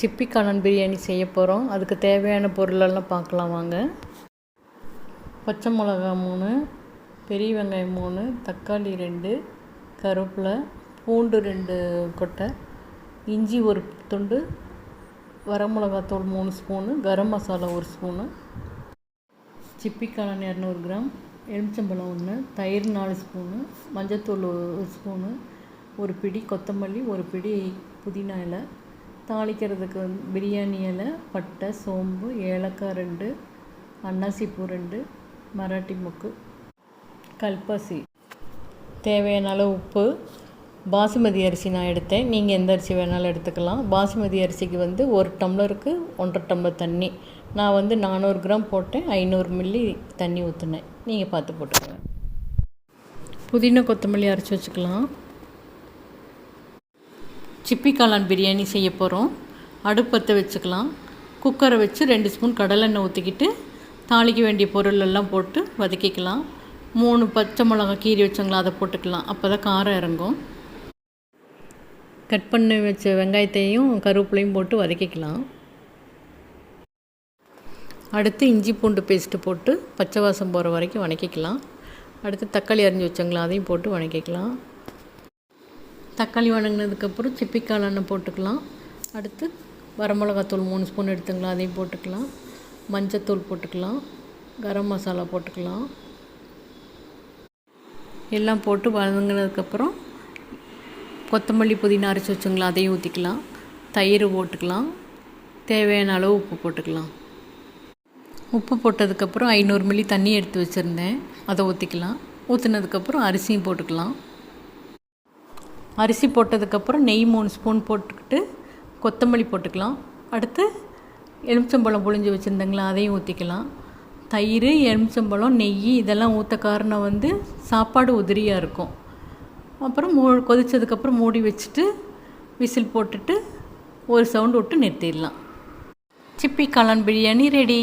சிப்பி காளான் பிரியாணி செய்ய போகிறோம் அதுக்கு தேவையான பொருளெல்லாம் பார்க்கலாம் வாங்க. பச்சை மிளகா மூணு பெரிய வெங்காயம் மூணு தக்காளி ரெண்டு கருவேப்பிலை பூண்டு ரெண்டு கொட்டை இஞ்சி ஒரு துண்டு வரமிளகாத்தூள் மூணு ஸ்பூனு கரம் மசாலா ஒரு ஸ்பூனு சிப்பி காளான் இரநூறு கிராம் எலுமிச்சம்பழம் ஒன்று தயிர் நாலு ஸ்பூனு மஞ்சத்தூள் ஒரு ஸ்பூனு ஒரு பிடி கொத்தமல்லி ஒரு பிடி புதினா இலை தாளிக்கிறதுக்கு வந்து பிரியாணி இலை பட்டை சோம்பு ஏலக்காய் ரெண்டு அன்னாசிப்பூ ரெண்டு மராட்டி மொக்கு கல்பாசி. தேவையான அளவு உப்பு பாசுமதி அரிசி நான் எடுத்தேன். நீங்கள் எந்த அரிசி வேணாலும் எடுத்துக்கலாம். பாசுமதி அரிசிக்கு வந்து ஒரு டம்ளருக்கு ஒன்றரை டம்ளர் தண்ணி. நான் வந்து நானூறு கிராம் போட்டேன். ஐநூறு மில்லி தண்ணி ஊற்றுனேன் நீங்கள் பார்த்து போட்டுக்கோங்க. புதினா கொத்தமல்லி அரைச்சி வச்சுக்கலாம். சிப்பி காளான் பிரியாணி செய்ய போகிறோம் அடுப்பத்தை வச்சுக்கலாம். குக்கரை வச்சு ரெண்டு ஸ்பூன் கடலெண்ணெய் ஊற்றிக்கிட்டு தாளிக்க வேண்டிய பொருள் எல்லாம் போட்டு வதக்கிக்கலாம். மூணு பச்சை மிளகா கீரி வச்சோங்களா அதை போட்டுக்கலாம். அப்போ தான் காரம் இறங்கும். கட் பண்ணி வச்ச வெங்காயத்தையும் கருவேப்பிலையும் போட்டு வதக்கிக்கலாம். அடுத்து இஞ்சி பூண்டு பேஸ்ட்டு போட்டு பச்சை வாசம் போகிற வரைக்கும் வணக்கிக்கலாம். அடுத்து தக்காளி அரிஞ்சு வச்சோங்களா அதையும் போட்டு வணக்கிக்கலாம். தக்காளி வணங்கினதுக்கப்புறம் சிப்பிக்கால் எண்ணெய் போட்டுக்கலாம். அடுத்து வரமிளகாத்தூள் மூணு ஸ்பூன் எடுத்துக்கலாம். அதையும் போட்டுக்கலாம். மஞ்சத்தூள் போட்டுக்கலாம். கரம் மசாலா போட்டுக்கலாம். எல்லாம் போட்டு வதங்கினதுக்கப்புறம் கொத்தமல்லி புதினா அரைச்சி வச்சுங்களா அதையும் ஊற்றிக்கலாம் தயிர் போட்டுக்கலாம். தேவையான அளவு உப்பு போட்டுக்கலாம். உப்பு போட்டதுக்கப்புறம் ஐநூறு மில்லி தண்ணி எடுத்து வச்சுருந்தேன். அதை ஊற்றிக்கலாம் ஊற்றினதுக்கப்புறம் அரிசியும் போட்டுக்கலாம். அரிசி போட்டதுக்கப்புறம் நெய் மூணு ஸ்பூன் போட்டுக்கிட்டு கொத்தமல்லி போட்டுக்கலாம். அடுத்து எலுமிச்சம்பழம் புழிஞ்சு வச்சுருந்தங்களா அதையும் ஊற்றிக்கலாம் தயிர் எலுமிச்சம்பழம் நெய் இதெல்லாம் ஊற்ற காரணம் வந்து சாப்பாடு உதிரியாக இருக்கும். அப்புறம் மூ கொதித்ததுக்கப்புறம் மூடி வச்சுட்டு விசில் போட்டுட்டு ஒரு சவுண்டு விட்டு நிறுத்திடலாம். சிப்பி காளான் பிரியாணி ரெடி.